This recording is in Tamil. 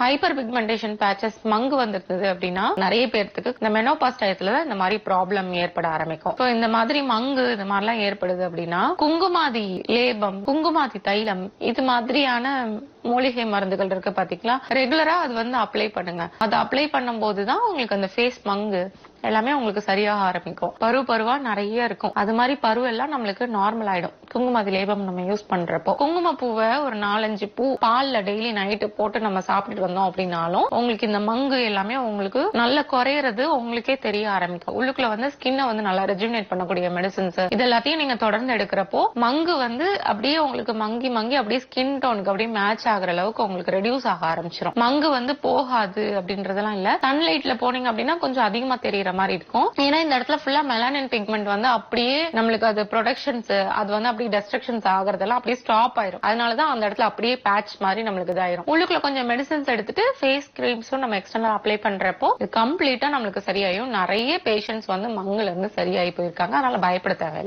ஹைப்பர் பிக்மெண்டேஷன் பேச்சஸ் மங்கு வந்திருந்தது அப்படின்னா நிறைய பேர்த்துக்கு இந்த மெனோபாஸ் டயத்துல இந்த மாதிரி ப்ராப்ளம் ஏற்பட ஆரம்பிக்கும். இப்போ இந்த மாதிரி மங்கு இந்த மாதிரிலாம் ஏற்படுது அப்படின்னா குங்குமாதி லேபம் குங்குமாதி தைலம் இது மாதிரியான மூலிகை மருந்துகள் இருக்கு பாத்தீங்களா? ரெகுலரா அது வந்து அப்ளை பண்ணுங்க. அது அப்ளை பண்ணும்போது தான் உங்களுக்கு அந்த ஃபேஸ் மங்கு எல்லாமே உங்களுக்கு சரியாக ஆரம்பிக்கும். பருவ பருவா நிறைய இருக்கும். அது மாதிரி பருவெல்லாம் நம்மளுக்கு நார்மல் ஆயிடும். குங்குமதி லேபம் நம்ம யூஸ் பண்றப்போ குங்கும பூவை ஒரு நாலஞ்சு பூ பால்ல டெய்லி நைட்டு போட்டு நம்ம சாப்பிட்டுட்டு வந்தோம் அப்படின்னாலும் உங்களுக்கு இந்த மங்கு எல்லாமே உங்களுக்கு நல்ல குறையறது உங்களுக்கே தெரிய ஆரம்பிக்கும். உள்ளுக்குள்ள வந்து ஸ்கின்னை வந்து நல்லா ரெஜுனேட் பண்ணக்கூடிய மெடிசின்ஸ் இது எல்லாத்தையும் நீங்க தொடர்ந்து எடுக்கிறப்போ மங்கு வந்து அப்படியே உங்களுக்கு மங்கி மங்கி அப்படியே ஸ்கின் டோனுக்கு அப்படியே மேட்ச் ஆகுற அளவுக்கு உங்களுக்கு ரெடியூஸ் ஆக ஆரம்பிச்சிடும் மங்கு வந்து போகாது அப்படின்றதெல்லாம் இல்ல. சன்லைட்ல போனீங்க அப்படின்னா கொஞ்சம் அதிகமா தெரியற மாதிரி இருக்கும். ஏன்னா இந்த இடத்துல ஃபுல்லா மெலானின் பிக்மெண்ட் வந்து அப்படியே நம்மளுக்கு அது ப்ரொடக்ஷன்ஸ் அது வந்து அப்படியே டெஸ்ட்ரக்ஷன்ஸ் ஆகுறதெல்லாம் அப்படியே ஸ்டாப் ஆயிரும். அதனாலதான் அந்த இடத்துல அப்படியே பேட்ச் மாதிரி நம்மளுக்கு இதாயிரும். உள்ளுக்குள்ள கொஞ்சம் மெடிசன்ஸ் எடுத்துட்டு ஃபேஸ் கிரீம்ஸும் நம்ம எக்ஸ்டர்னல் அப்ளை பண்றப்போ இது கம்ப்ளீட்டா நம்மளுக்கு சரியாயும் நிறைய பேஷண்ட்ஸ் வந்து மங்குல இருந்து சரியாயி போயிருக்காங்க. அதனால பயப்பட தேவையில்ல.